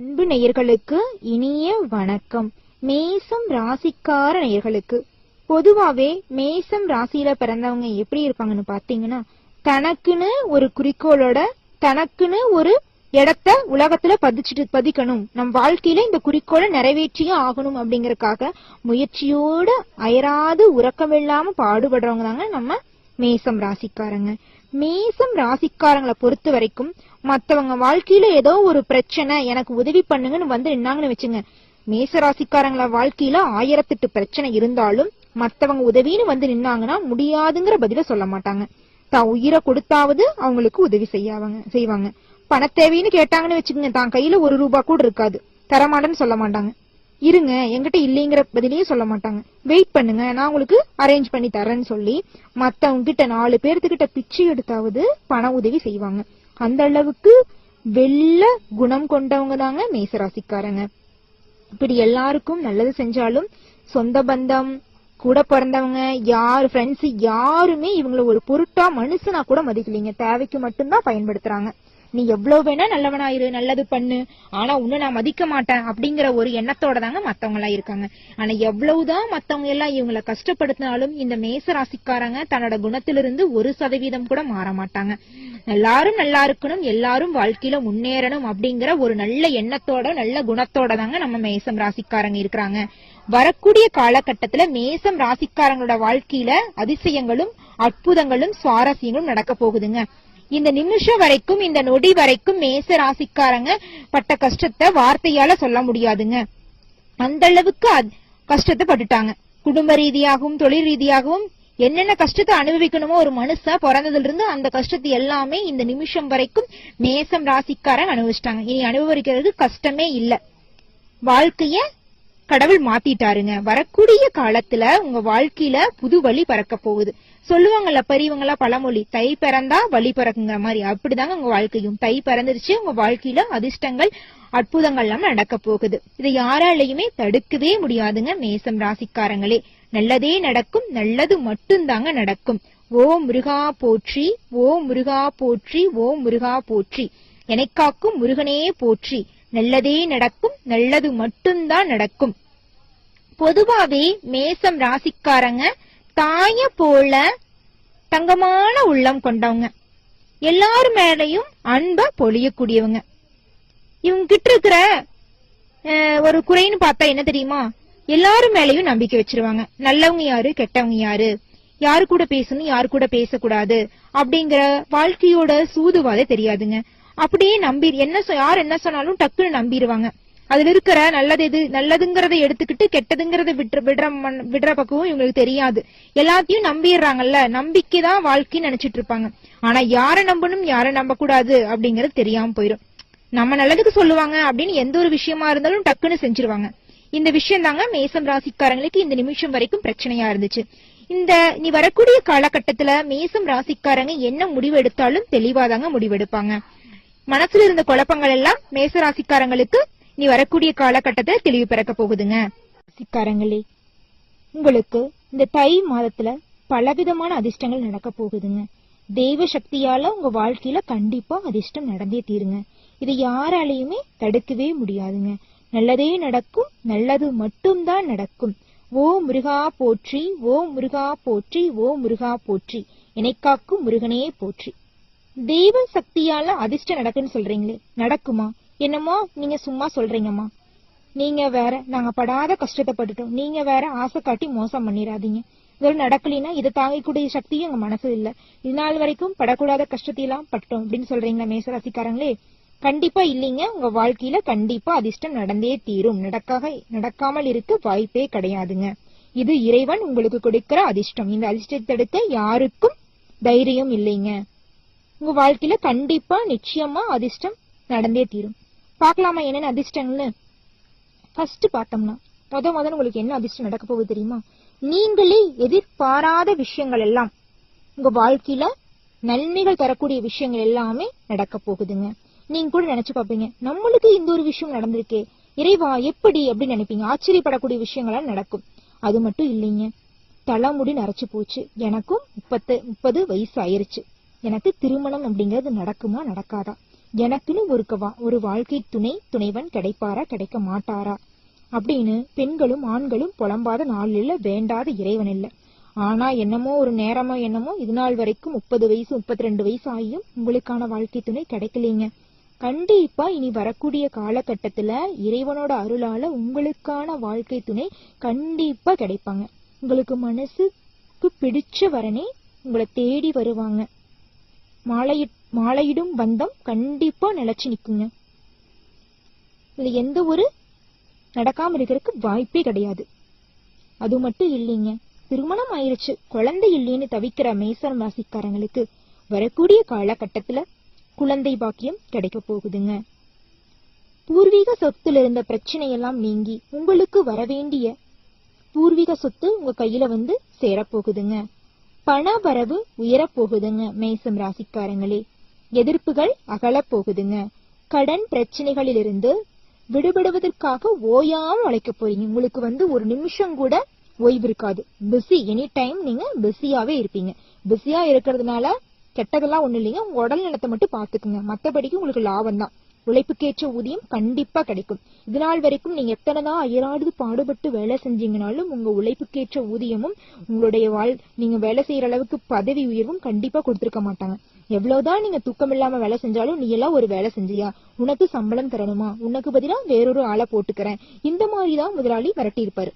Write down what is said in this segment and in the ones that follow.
அன்பு நேயர்களுக்கு இனிய வணக்கம். மேசம் ராசிக்கார நேயர்களுக்கு. பொதுவாவே மேசம் ராசியில பிறந்தவங்க எப்படி இருப்பாங்கன்னு பாத்தீங்கன்னா தனக்குன்னு ஒரு குறிக்கோளோட தனக்குன்னு ஒரு இடத்த உலகத்துல பதிச்சுட்டு பதிக்கணும். நம் வாழ்க்கையில இந்த குறிக்கோளை நிறைவேற்றியே ஆகணும் அப்படிங்கறக்காக முயற்சியோட அயராது உறக்கமில்லாம பாடுபடுறவங்க தாங்க நம்ம மேசம் ராசிக்காரங்க. மேசம் ராசிக்காரங்களை பொறுத்த வரைக்கும் மத்தவங்க வாழ்க்கையில ஏதோ ஒரு பிரச்சனை எனக்கு உதவி பண்ணுங்கன்னு வந்து நின்னாங்கன்னு வச்சுங்க. மேசராசிக்காரங்கள வாழ்க்கையில ஆயிரத்தெட்டு பிரச்சனை இருந்தாலும் மத்தவங்க உதவின்னு வந்து நின்னாங்கன்னா முடியாதுங்கிற பதில சொல்ல மாட்டாங்க. தான் உயிரை கொடுத்தாவது அவங்களுக்கு உதவி செய்யாவாங்க செய்வாங்க. பண தேவைன்னு கேட்டாங்கன்னு வச்சுக்கோங்க தான் கையில ஒரு ரூபா கூட இருக்காது. தரமாட்டேன்னு சொல்ல மாட்டாங்க. இருங்க என்கிட்ட இல்லைங்கிற பதிலையும் சொல்ல மாட்டாங்க. வெயிட் பண்ணுங்க நான் உங்களுக்கு அரேஞ்ச் பண்ணி தரேன்னு சொல்லி மத்தவங்க கிட்ட நாலு பேர்த்துக்கிட்ட பிச்சை எடுத்தாவது பண உதவி செய்வாங்க. அந்த அளவுக்கு வெள்ள குணம் கொண்டவங்க தாங்க மேசராசிக்காரங்க. இப்படி எல்லாருக்கும் நல்லது செஞ்சாலும் சொந்த பந்தம் கூட பிறந்தவங்க யாரு ஃப்ரெண்ட்ஸ் யாருமே இவங்களை ஒரு பொருட்டா மனுஷனா கூட மதிக்கலைங்க. தேவைக்கு மட்டும்தான் பயன்படுத்துறாங்க. நீ எவ்வளவு வேணா நல்லவனாயிரு நல்லது பண்ணு. ஆனா உன்னை நான் மதிக்க மாட்டேன் அப்படிங்கிற ஒரு எண்ணத்தோட தாங்க மத்தவங்க எல்லாம் இருக்காங்க. ஆனா எவ்வளவுதான் மத்தவங்க எல்லாம் இவங்களை கஷ்டப்படுத்தினாலும் இந்த மேச ராசிக்காரங்க தன்னோட குணத்திலிருந்து ஒரு சதவீதம் கூட மாற மாட்டாங்க. எல்லாரும் நல்லா இருக்கணும் எல்லாரும் வாழ்க்கையில முன்னேறணும் அப்படிங்கிற ஒரு நல்ல எண்ணத்தோட நல்ல குணத்தோட தாங்க நம்ம மேசம் ராசிக்காரங்க இருக்கிறாங்க. வரக்கூடிய காலகட்டத்துல மேசம் ராசிக்காரங்களோட வாழ்க்கையில அதிசயங்களும் அற்புதங்களும் சுவாரஸ்யங்களும் நடக்க போகுதுங்க. இந்த நிமிஷம் வரைக்கும் இந்த நொடி வரைக்கும் மேச ராசிக்காரங்க பட்ட கஷ்டத்தை வார்த்தையால சொல்ல முடியாதுங்க. அந்த அளவுக்கு கஷ்டத்தை பட்டுட்டாங்க. குடும்ப ரீதியாகவும் தொழில் ரீதியாகவும் என்னென்ன கஷ்டத்தை அனுபவிக்கணுமோ ஒரு மனுஷன் பிறந்ததுல இருந்து அந்த கஷ்டத்தை எல்லாமே இந்த நிமிஷம் வரைக்கும் மேசம் ராசிக்காரங்க அனுபவிச்சிட்டாங்க. இனி அனுபவிக்கிறது கஷ்டமே இல்ல. வாழ்க்கைய கடவுள் மாத்திட்டாருங்க. வரக்கூடிய காலத்துல உங்க வாழ்க்கையில புது வழி பறக்க போகுது. சொல்லுவாங்கல்ல பெரியவங்களா பழமொழி தை பிறந்தா வழி பிறக்குங்கிற மாதிரி. அப்படிதாங்க உங்க வாழ்க்கையும். தை பிறந்துருச்சு உங்க வாழ்க்கையில அதிர்ஷ்டங்கள் அற்புதங்கள் எல்லாம் நடக்க போகுது. இதை யாராலையுமே தடுக்கவே முடியாதுங்க மேசம் ராசிக்காரங்களே. நல்லதே நடக்கும் நல்லது மட்டும்தாங்க நடக்கும். ஓ முருகா போற்றி ஓ முருகா போற்றி ஓ முருகா போற்றி. எனக்காக்கும் முருகனே போற்றி. நல்லதே நடக்கும் நல்லது மட்டும்தான் நடக்கும். பொதுவாவே மேசம் ராசிக்காரங்க தாய போல தங்கமான உள்ளம் கொண்டவங்க. எல்லார் மேலையும் அன்ப பொழியக்கூடியவங்க. இவங்க கிட்ட இருக்கிற ஒரு குறைன்னு பார்த்தா என்ன தெரியுமா? எல்லாரும் மேலையும் நம்பிக்கை வச்சிருவாங்க. நல்லவங்க யாரு கெட்டவங்க யாரு? யாரு கூட பேசணும் யாரு கூட பேசக்கூடாது? அப்படிங்கிற வாழ்க்கையோட சூதுவாதே தெரியாதுங்க. அப்படியே நம்பி என்ன சொ- யார் என்ன சொன்னாலும் டக்குன்னு நம்பிடுவாங்க அதுல இருக்கிற நல்லது எது நல்லதுங்கிறத எடுத்துக்கிட்டு கெட்டதுங்கிறத விட்டுற விடுற விடுற பக்கமும் இவங்களுக்கு தெரியாது. எல்லாத்தையும் நம்பிடுறாங்கல்ல நம்பிக்கை தான் வாழ்க்கைன்னு நினைச்சிட்டு இருப்பாங்க ஆனா யாரை நம்பணும் யாரை நம்ப கூடாது அப்படிங்கறது தெரியாம போயிடும் நம்ம நல்லதுக்கு சொல்லுவாங்க அப்படின்னு எந்த ஒரு விஷயமா இருந்தாலும் டக்குன்னு செஞ்சிருவாங்க. இந்த விஷயம் தாங்க மேசம் ராசிக்காரங்களுக்கு இந்த நிமிஷம் வரைக்கும் பிரச்சனையா இருந்துச்சு. இந்த நீ வரக்கூடிய காலகட்டத்துல மேசம் ராசிக்காரங்க என்ன முடிவு எடுத்தாலும் தெளிவாதாங்க முடிவெடுப்பாங்க. மனசுல இருந்த குழப்பங்கள் எல்லாம் மேச ராசிக்காரங்களுக்கு நீ வரக்கூடிய காலகட்டத்தை தெளிவு பிறக்க போகுதுங்க. ராசிக்காரங்களே உங்களுக்கு இந்த தை மாதத்துல பலவிதமான அதிர்ஷ்டங்கள் நடக்க போகுதுங்க. தெய்வ சக்தியால உங்க வாழ்க்கையில கண்டிப்பா அதிர்ஷ்டம் நடந்தே தீருங்க. இதை யாராலையுமே தடுக்கவே முடியாதுங்க. நல்லதே நடக்கும் நல்லது மட்டும்தான் நடக்கும். ஓ முருகா போற்றி ஓ முருகா போற்றி ஓ முருகா போற்றி. எனக்காக்கும் முருகனே போற்றி. தெய்வ சக்தியால அதிர்ஷ்டம் நடக்குன்னு சொல்றீங்களே நடக்குமா? என்னமோ நீங்க சும்மா சொல்றீங்கம்மா. நீங்க வேற நாங்க படாத கஷ்டத்தை பட்டுட்டோம் நீங்க வேற ஆசை காட்டி மோசம் பண்ணிடாதீங்க இதெல்லாம் நடக்கலைன்னா இதை தாங்கக்கூடிய சக்தியும் எங்க மனசு இல்ல. இது நாள் வரைக்கும் படக்கூடாத கஷ்டத்தையெல்லாம் பட்டோம் அப்படின்னு சொல்றீங்களா மேசராசிக்காரங்களே. கண்டிப்பா இல்லைங்க. உங்க வாழ்க்கையில கண்டிப்பா அதிர்ஷ்டம் நடந்தே தீரும். நடக்காக நடக்காமல் இருக்க வாய்ப்பே கிடையாதுங்க. இது இறைவன் உங்களுக்கு கொடுக்கிற அதிர்ஷ்டம். இந்த அதிர்ஷ்டத்தை தடுக்க யாருக்கும் தைரியம் இல்லைங்க. உங்க வாழ்க்கையில கண்டிப்பா நிச்சயமா அதிர்ஷ்டம் நடந்தே தீரும். பார்க்கலாமா என்னென்ன அதிர்ஷ்டங்கள்னு ஃபர்ஸ்ட் பார்த்தோம்னா முத முதல்ல உங்களுக்கு என்ன அதிர்ஷ்டம் நடக்க போகுது தெரியுமா? நீங்களே எதிர்பாராத விஷயங்கள் எல்லாம் உங்க வாழ்க்கையில நன்மைகள் தரக்கூடிய விஷயங்கள் எல்லாமே நடக்க போகுதுங்க. நீங்க கூட நினைச்சு பார்ப்பீங்க நம்மளுக்கு இந்த ஒரு விஷயம் நடந்திருக்கே இறைவா எப்படி அப்படின்னு நினைப்பீங்க? ஆச்சரியப்படக்கூடிய விஷயங்களா நடக்கும். அது மட்டும் இல்லைங்க. தலைமுடி நரைச்சு போச்சு. எனக்கும் முப்பத்து முப்பது வயசு ஆயிருச்சு. எனக்கு திருமணம் அப்படிங்கிறது நடக்குமா நடக்காதா? எனக்குன்னு ஒரு ஒரு வாழ்க்கை துணை துணைவன் கிடைப்பாரா கிடைக்க மாட்டாரா? அப்படின்னு பெண்களும் ஆண்களும் புலம்பாத நாள் இல்ல வேண்டாத இறைவன் இல்ல. ஆனா என்னமோ ஒரு நேரமோ என்னமோ இது நாள் வரைக்கும் முப்பது வயசு முப்பத்தி ரெண்டு வயசு ஆகியும் உங்களுக்கான வாழ்க்கை துணை கிடைக்கலீங்க. கண்டிப்பா இனி வரக்கூடிய காலகட்டத்துல இறைவனோட அருளால உங்களுக்கான வாழ்க்கை துணை கண்டிப்பா கிடைப்பாங்க. உங்களுக்கு மனசுக்கு பிடிச்ச வரனே உங்களை தேடி வருவாங்க. மாலையிட்டு மாலையிடும் பந்தம் கண்டிப்பா நிலைச்சு நிக்குங்க. இதுல எந்த ஒரு நடக்காம இருக்கிறதுக்கு வாய்ப்பே கிடையாது. அது மட்டும் இல்லைங்க. திருமணம் ஆயிருச்சு. குழந்தை இல்லைன்னு தவிக்கிற மேசம் ராசிக்காரங்களுக்கு வரக்கூடிய காலகட்டத்துல குழந்தை பாக்கியம் கிடைக்க போகுதுங்க. பூர்வீக சொத்துல இருந்த பிரச்சனையெல்லாம் நீங்கி உங்களுக்கு வரவேண்டிய பூர்வீக சொத்து உங்க கையில வந்து சேரப்போகுதுங்க பண வரவு உயரப் போகுதுங்க மேசம் ராசிக்காரங்களே. எதிர்ப்புகள் அகலப் போகுதுங்க கடன் பிரச்சனைகளிலிருந்து விடுபடுவதற்காக ஓயாம உழைக்க போறீங்க. உங்களுக்கு வந்து ஒரு நிமிஷம் கூட ஓய்வு இருக்காது. பிஸி எனி டைம் நீங்க பிஸியாவே இருப்பீங்க. பிஸியா இருக்கிறதுனால கெட்டதெல்லாம் ஒண்ணு இல்லைங்க. உங்க உடல் நலத்தை மட்டும் பாத்துக்குங்க மத்தபடிக்கு உங்களுக்கு லாபம் தான் உழைப்புக்கேற்ற ஊதியம் கண்டிப்பா கிடைக்கும். இது நாள் வரைக்கும் நீங்க எத்தனைதான் அயராடு பாடுபட்டு வேலை செஞ்சீங்கனாலும் உங்க உழைப்புக்கேற்ற ஊதியமும் உங்களுடைய வாழ் நீங்க வேலை செய்யற அளவுக்கு பதவி உயர்வும் கண்டிப்பா கொடுத்திருக்க மாட்டாங்க. எவ்வளவுதான் நீங்க தூக்கம் இல்லாம வேலை செஞ்சாலும் நீ எல்லாம் ஒரு வேலை செஞ்சியா? உனக்கு சம்பளம் தரணுமா? உனக்கு பதிலா வேறொரு ஆளை போட்டுக்கிறேன். இந்த மாதிரிதான் முதலாளி மிரட்டி இருப்பாரு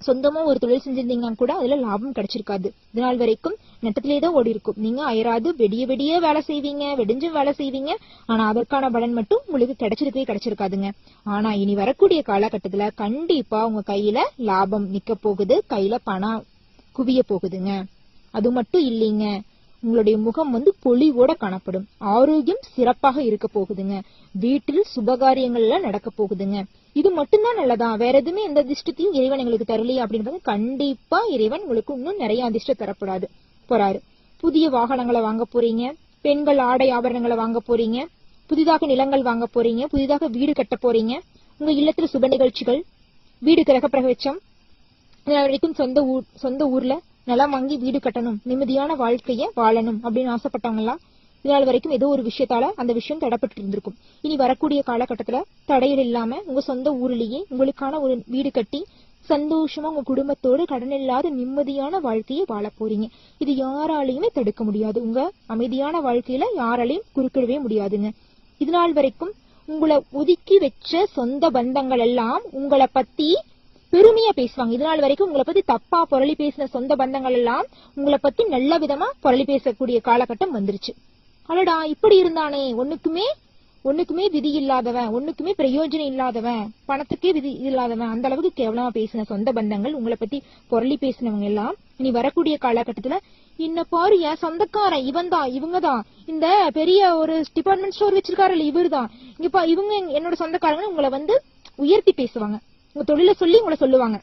சொந்தமா ஒரு தொழில் செஞ்சிருந்தீங்கன்னா கூட அதுல லாபம் கிடைச்சிருக்காது. இது நாள் வரைக்கும் நட்டத்திலே தான் ஓடி இருக்கும் நீங்க அயராது வெடிய வெடிய வேலை செய்வீங்க வெடிஞ்சும் வேலை செய்வீங்க. ஆனா அதற்கான பலன் மட்டும் உங்களுக்கு கிடைச்சிருக்கவே கிடைச்சிருக்காதுங்க. ஆனா இனி வரக்கூடிய காலகட்டத்துல கண்டிப்பா உங்க கையில லாபம் நிக்க போகுது. கையில பணம் குவிய போகுதுங்க. அது மட்டும் இல்லைங்க. உங்களுடைய முகம் வந்து பொலிவோட காணப்படும். ஆரோக்கியம் சிறப்பாக இருக்க போகுதுங்க. வீட்டில் சுபகாரியங்கள் எல்லாம் நடக்க போகுதுங்க. இது மட்டும்தான் நல்லதா? வேற எதுவுமே எந்த அதிர்ஷ்டத்தையும் இறைவன் எங்களுக்கு தரலையே அப்படின்னு கண்டிப்பா இறைவன் உங்களுக்கு இன்னும் நிறைய அதிர்ஷ்டம் தரப்படாது போறாரு. புதிய வாகனங்களை வாங்க போறீங்க. பெண்கள் ஆடை ஆபரணங்களை வாங்க போறீங்க. புதிதாக நிலங்கள் வாங்க போறீங்க. புதிதாக வீடு கட்ட போறீங்க. உங்க இல்லத்துல சுப நிகழ்ச்சிகள் வீடு கிரக பிரவேசம் வரைக்கும் சொந்த ஊர் சொந்த ஊர்ல நிலம் வாங்கி வீடு கட்டணும் நிம்மதியான வாழ்க்கைய வாழணும் அப்படின்னு ஆசைப்பட்டாங்களா இதனால் வரைக்கும் ஏதோ ஒரு விஷயத்தால அந்த விஷயம் தடைப்பட்டு இருந்திருக்கும். இனி வரக்கூடிய காலகட்டத்துல தடையில் இல்லாம உங்க சொந்த ஊர்லயே உங்களுக்கான ஒரு வீடு கட்டி சந்தோஷமா உங்க குடும்பத்தோடு கடன் இல்லாத நிம்மதியான வாழ்க்கையை வாழ போறீங்க. இது யாராலையுமே தடுக்க முடியாது. உங்க அமைதியான வாழ்க்கையில யாராலையும் குறுக்கிடவே முடியாதுங்க. இதனால் வரைக்கும் உங்களை ஒதுக்கி வச்ச சொந்த பந்தங்கள் எல்லாம் உங்களை பத்தி பெருமையா பேசுவாங்க. இது நாள் வரைக்கும் உங்களை பத்தி தப்பா புரளி பேசின சொந்த பந்தங்கள் எல்லாம் உங்களை பத்தி நல்ல விதமா புரளி பேசக்கூடிய காலகட்டம் வந்துருச்சு. அடடா இப்படி இருந்தானே. ஒண்ணுக்குமே ஒண்ணுக்குமே விதி இல்லாதவன் ஒண்ணுக்குமே பிரயோஜனம் இல்லாதவன் பணத்துக்கே விதி இல்லாதவன் அந்த அளவுக்கு கேவலமா பேசின சொந்த பந்தங்கள் உங்களை பத்தி புரளி பேசினவங்க எல்லாம் இனி வரக்கூடிய காலகட்டத்துல என்ன பாரு என் சொந்தக்காரன் இவன் தான் இவங்க தான் இந்த பெரிய ஒரு டிபார்ட்மெண்ட் ஸ்டோர் வச்சிருக்காருல்ல இவர் தான் இங்க பா இவங்க என்னோட சொந்தக்காரங்க உங்களை வந்து உயர்த்தி பேசுவாங்க. உங்க தொழில சொல்லி உங்களை சொல்லுவாங்க.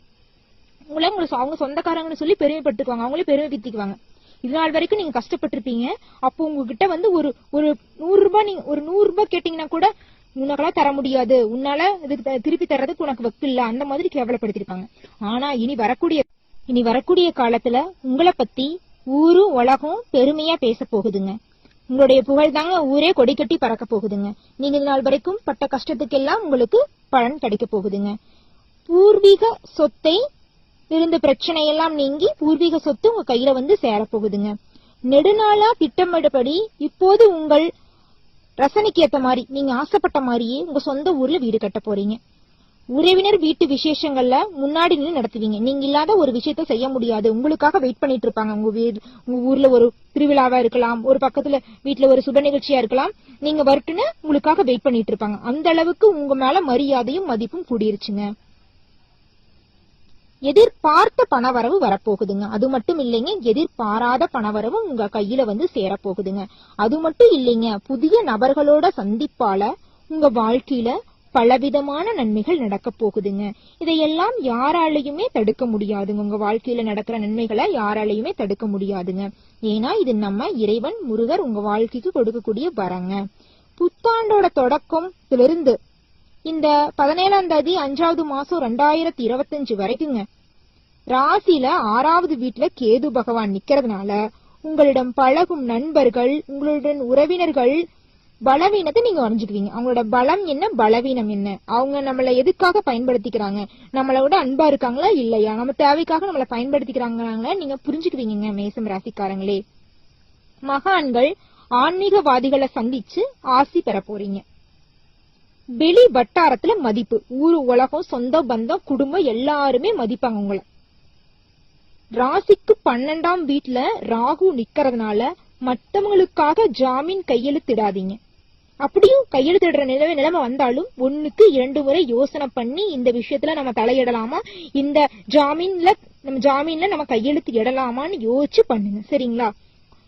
உங்களை உங்களை அவங்க சொந்தக்காரங்கன்னு சொல்லி பெருமைப்பட்டுக்குவாங்க. அவங்களே பெருமைப்படுத்திக்குவாங்க இது நாள் வரைக்கும் நீங்க கஷ்டப்பட்டிருப்பீங்க. அப்போ உங்ககிட்ட வந்து ஒரு ஒரு நூறு ரூபாய் நீங்க ஒரு நூறு ரூபாய் கேட்டீங்கன்னா கூட உனக்கெல்லாம் தர முடியாது. உன்னால இதுக்கு த- திருப்பி தர்றதுக்கு உனக்கு வக்கு இல்ல அந்த மாதிரி கேவலப்படுத்திருப்பாங்க. ஆனா இனி வரக்கூடிய இனி வரக்கூடிய காலத்துல உங்களை பத்தி ஊரும் உலகம் பெருமையா பேச போகுதுங்க. உங்களுடைய புகழ் தாங்க ஊரே கொடி கட்டி பறக்க போகுதுங்க. நீங்க நாள் வரைக்கும் பட்ட கஷ்டத்துக்கெல்லாம் உங்களுக்கு பலன் கிடைக்க போகுதுங்க. பூர்வீக சொத்தை இருந்த பிரச்சனையெல்லாம் நீங்கி பூர்வீக சொத்து உங்க கையில வந்து சேரப்போகுதுங்க. நெடுநாளா திட்டமிடபடி இப்போது உங்கள் ரசனைக்கு ஏத்த மாதிரி நீங்க ஆசைப்பட்ட மாதிரியே உங்க சொந்த ஊர்ல வீடு கட்ட போறீங்க. உறவினர் வீட்டு விசேஷங்கள்ல முன்னாடி நின்று நடத்துவீங்க. நீங்க இல்லாத ஒரு விஷயத்த செய்ய முடியாது. உங்களுக்காக வெயிட் பண்ணிட்டு இருப்பாங்க. உங்க வீடு உங்க ஊர்ல ஒரு திருவிழாவா இருக்கலாம் ஒரு பக்கத்துல வீட்டுல ஒரு சுப நிகழ்ச்சியா இருக்கலாம். நீங்க வரட்டுன்னு உங்களுக்காக வெயிட் பண்ணிட்டு இருப்பாங்க. அந்த அளவுக்கு உங்க மேல மரியாதையும் மதிப்பும் கூடிருச்சுங்க. எதிர்பார்த்த பணவரவு வரப்போகுதுங்க. அது மட்டும் இல்லைங்க எதிர்பாராத பணவரவும் உங்க கையில வந்து சேரப்போகுதுங்க. அது மட்டும் இல்லைங்க புதிய நபர்களோட சந்திப்பால உங்க வாழ்க்கையில பலவிதமான நன்மைகள் நடக்க போகுதுங்க. இதையெல்லாம் யாராலையுமே தடுக்க முடியாதுங்க. உங்க வாழ்க்கையில நடக்கிற நன்மைகளை யாராலையுமே தடுக்க முடியாதுங்க. ஏன்னா இது நம்ம இறைவன் முருகர் உங்க வாழ்க்கைக்கு கொடுக்கக்கூடிய வரங்க. புத்தாண்டோட தொடக்கத்திலிருந்து இந்த பதினேழாம் தேதி அஞ்சாவது மாசம் ரெண்டாயிரத்தி இருபத்தஞ்சு வரைக்குங்க. ராசியில ஆறாவது வீட்டுல கேது பகவான் நிக்கிறதுனால உங்களிடம் பழகும் நண்பர்கள் உங்களுடன் உறவினர்கள் பலவீனத்தை நீங்க வரைஞ்சுக்குவீங்க. அவங்களோட பலம் என்ன பலவீனம் என்ன? அவங்க நம்மள எதுக்காக பயன்படுத்திக்கிறாங்க? நம்மள விட அன்பா இருக்காங்களா இல்லையா? நம்ம தேவைக்காக நம்மள பயன்படுத்திக்கிறாங்களா நீங்க புரிஞ்சுக்குவீங்க மேசம் ராசிக்காரங்களே. மகான்கள் ஆன்மீகவாதிகளை சந்திச்சு ஆசி பெற போறீங்க. வெளி வட்டாரத்துல மதிப்பு. ஊரு உலகம் சொந்த பந்தம் குடும்பம் எல்லாருமே மதிப்பாங்க உங்களை. ராசிக்கு பன்னெண்டாம் வீட்ல ராகு நிக்கிறதுனால மத்தவங்களுக்காக ஜாமீன் கையெழுத்திடாதீங்க. அப்படியும் கையெழுத்திடுற நிலைமை நிலைமை வந்தாலும் ஒண்ணுக்கு இரண்டு முறை யோசனை பண்ணி இந்த விஷயத்துல நம்ம தலையிடலாமா? இந்த ஜாமீன்ல நம்ம ஜாமீன்ல நம்ம கையெழுத்து இடலாமான்னு யோசிச்சு பண்ணுங்க. சரிங்களா?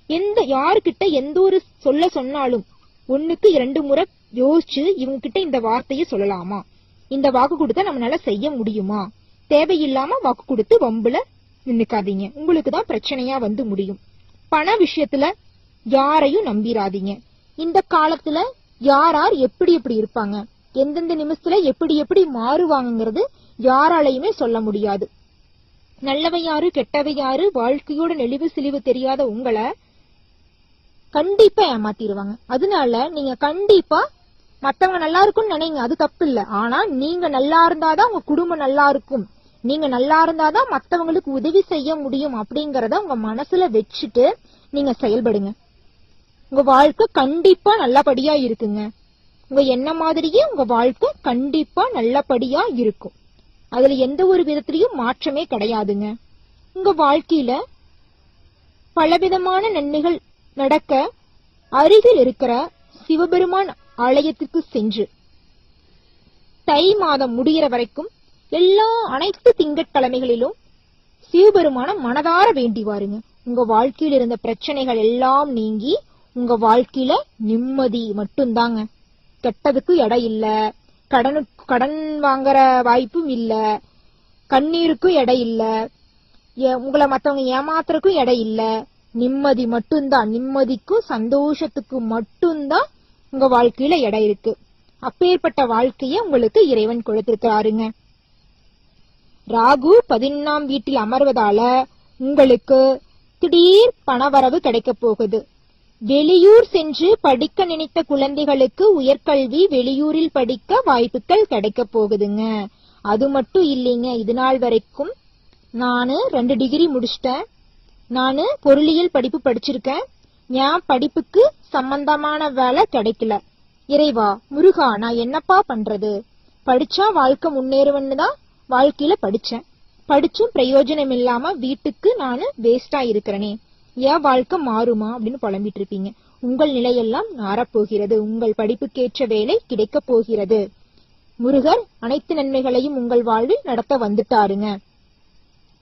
எந்த யாருக்கிட்ட எந்த ஒரு சொல்ல சொன்னாலும் ஒண்ணுக்கு இரண்டு முறை யோசிச்சு இவங்க கிட்ட இந்த வார்த்தையை சொல்லலாமா? இந்த வாக்கு கொடுத்தா நம்மளால செய்ய முடியுமா? தேவையில்லாம வாக்கு கொடுத்து வம்புல நின்னுக்காதீங்க உங்களுக்கு தான் பிரச்சனையா வந்து முடியும். பண விஷயத்துல யாரையும் நம்பிராதீங்க. இந்த காலத்துல யார் யார் எப்படி எப்படி இருப்பாங்க? எந்தெந்த நிமிஷத்துல எப்படி எப்படி மாறுவாங்கங்கிறது யாராலையுமே சொல்ல முடியாது. நல்லவை யாரு கெட்டவை யாரு வாழ்க்கையோட நெளிவு சிலிவு தெரியாத உங்களை கண்டிப்பா ஏமாத்திடுவாங்க அதனால நீங்க கண்டிப்பா மத்தவங்க நல்லா இருக்கும்னு நினைங்க. அது தப்பு இல்ல ஆனா நீங்க நல்லா இருந்தாதான் உங்க குடும்பம் நல்லா இருக்கும். நீங்க நல்லா இருந்தாதான் மத்தவங்களுக்கு உதவி செய்ய முடியும் அப்படிங்கறத உங்க மனசுல வச்சுட்டு நீங்க செயல்படுங்க. உங்க வாழ்க்கை கண்டிப்பா நல்லபடியா இருக்குங்க. உங்க என்ன மாதிரியே உங்க வாழ்க்கை கண்டிப்பா நல்லபடியா இருக்கும். அதுல எந்த ஒரு விதத்திலையும் மாற்றமே கிடையாதுங்க. உங்க வாழ்க்கையில பலவிதமான நன்மைகள் நடக்க அருகில் இருக்கிற சிவபெருமான் ஆலயத்துக்கு சென்று தை மாதம் முடிகிற வரைக்கும் எல்லா அனைத்து திங்கட்கிழமைகளிலும் சிவபெருமான மனதார வேண்டி வாருங்க. உங்க வாழ்க்கையில் இருந்த பிரச்சனைகள் எல்லாம் நீங்கி உங்க வாழ்க்கையில நிம்மதி மட்டும்தாங்க. கெட்டதுக்கு இடம் இல்ல. கடனுக்கு கடன் வாங்குற வாய்ப்பும் இல்ல. கண்ணீருக்கும் இடம் இல்ல. ஏ- உங்களை மத்தவங்க ஏமாத்துறதுக்கும் இடம் இல்ல. நிம்மதி மட்டும்தான். நிம்மதிக்கும் சந்தோஷத்துக்கும் மட்டும்தான் உங்க வாழ்க்கையில இடம் இருக்கு. அப்பேற்பட்ட வாழ்க்கையை உங்களுக்கு இறைவன் கொடுத்திருக்கிறாருங்க. ராகு பதினொன்னாம் வீட்டில் அமர்வதால உங்களுக்கு திடீர் பணவரவு கிடைக்கப் போகுது. வெளியூர் சென்று படிக்க நினைத்த குழந்தைகளுக்கு உயர்கல்வி வெளியூரில் படிக்க வாய்ப்புகள் கிடைக்க போகுதுங்க. அது மட்டும் இல்லைங்க இது நாள் வரைக்கும் நானு ரெண்டு டிகிரி முடிச்சிட்டேன். நானு பொருளியல் படிப்பு படிச்சிருக்கேன். என் படிப்புக்கு சம்பந்தமான வேலை கிடைக்கல. இறைவா முருகா நான் என்னப்பா பண்றது? படிச்சா வாழ்க்கை முன்னேறுவன்னு தான் வாழ்க்கையில படிச்சேன். படிச்சும் பிரயோஜனம் இல்லாம வீட்டுக்கு நானு வேஸ்டா இருக்கிறனே. என் வாழ்க்கை மாறுமா அப்படின்னு புலம்பிட்டு இருப்பீங்க. உங்கள் நிலையெல்லாம் நாரப்போகிறது உங்கள் படிப்புக்கேற்ற வேலை கிடைக்கப் போகிறது. முருகர் அனைத்து நன்மைகளையும் உங்கள் வாழ்வில் நடத்த வந்துட்டாருங்க.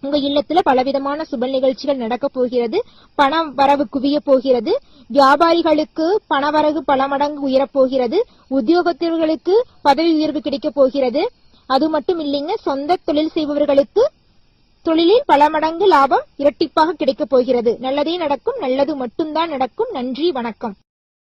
உங்க இல்லத்துல பலவிதமான சுப நிகழ்ச்சிகள் நடக்க போகிறது. பண வரவு குவிய போகிறது. வியாபாரிகளுக்கு பணவரவு பல மடங்கு உயரப் போகிறது. உத்தியோகத்தர்களுக்கு பதவி உயர்வு கிடைக்க போகிறது. அது மட்டும் இல்லைங்க சொந்த தொழில் செய்பவர்களுக்கு தொழிலில் பல மடங்கு லாபம் இரட்டிப்பாக கிடைக்கப் போகிறது. நல்லதே நடக்கும் நல்லது மட்டும்தான் நடக்கும். நன்றி வணக்கம்.